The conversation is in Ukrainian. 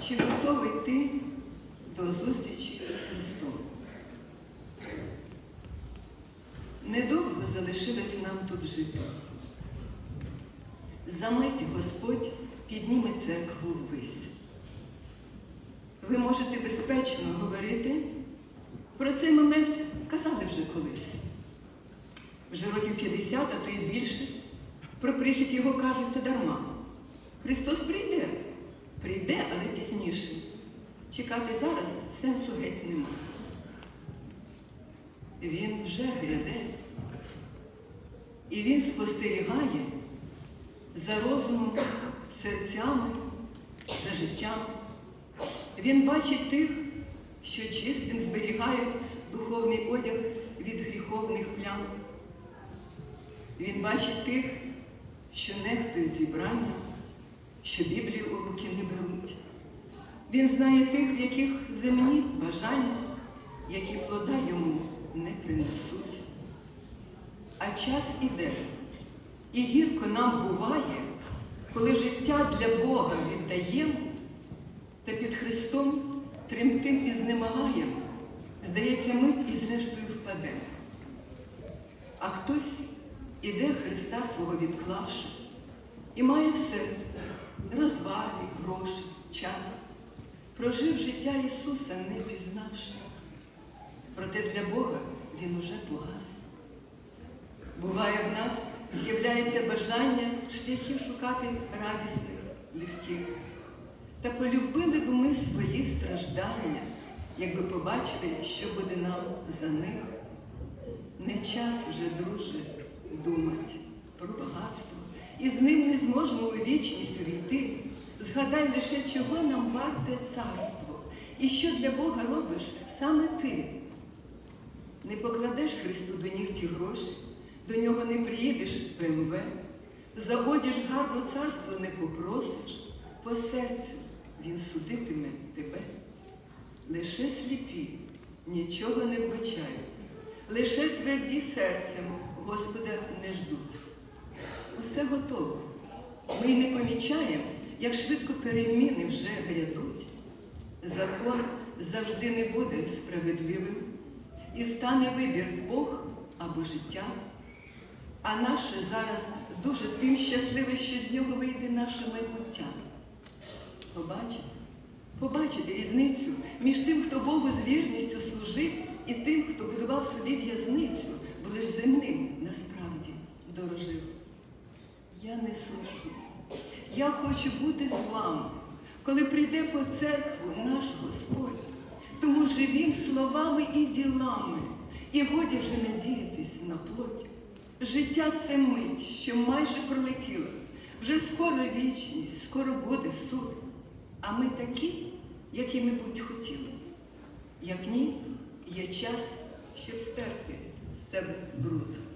Чи готовий ти до зустрічі з Христом? Недовго залишилось нам тут жити. За мить Господь підніме церкву ввись. Ви можете безпечно говорити. Про цей момент казали вже колись. Вже років 50, а то й більше. Про прихід його кажуть та дарма. Христос прийде, прийде, але пізніше. Чекати зараз сенсу геть нема. Він вже гряде. І він спостерігає за розумом, серцями, за життям. Він бачить тих, що чистим зберігають духовний одяг від гріховних плям. Він бачить тих, що нехтують зібрання, що Біблію у руки не беруть. Він знає тих, в яких земні бажання, які плода йому не принесуть. А час іде, і гірко нам буває, коли життя для Бога віддаємо, та під Христом тремтим і знемагаємо, здається, мить і зрештою впадемо. А хтось іде Христа свого відклавши, і має все розваги, гроші, час, прожив життя Ісуса, не пізнавши. Проте для Бога Він уже погас. Буває в нас з'являється бажання шляхів шукати радісних, легких. Та полюбили б ми свої страждання, якби побачили, що буде нам за них. Не час вже, друже, думать про багатство, і з ним не зможемо у вічність увійти. Згадай лише, чого нам варте царство, і що для Бога робиш саме ти. Не покладеш Христу до ніг ті гроші, до нього не приїдеш в ПМВ, за одіж гарну царство не попросиш, по серцю він судитиме тебе. Лише сліпі нічого не вбачають, лише тверді серцем Господа не ждуть. Усе готово. Ми й не помічаємо, як швидко переміни вже грядуть. Закон завжди не буде справедливим і стане вибір Бог або життя. А наше зараз дуже тим щасливе, що з нього вийде наше майбуття. Побачите, побачите різницю між тим, хто Богу з вірністю служив, і тим, хто будував собі в'язницю, бо лиш земним насправді дорожив. Я не суджу. Я хочу бути з вами, коли прийде по церкву наш Господь. Тому живім словами і ділами, і годі вже надіятись на плоть. Життя це мить, що майже пролетіла. Вже скоро вічність, скоро буде суд. А ми такі, які ми будь хотіли. Як ні, є час, щоб стерти з себе бруд.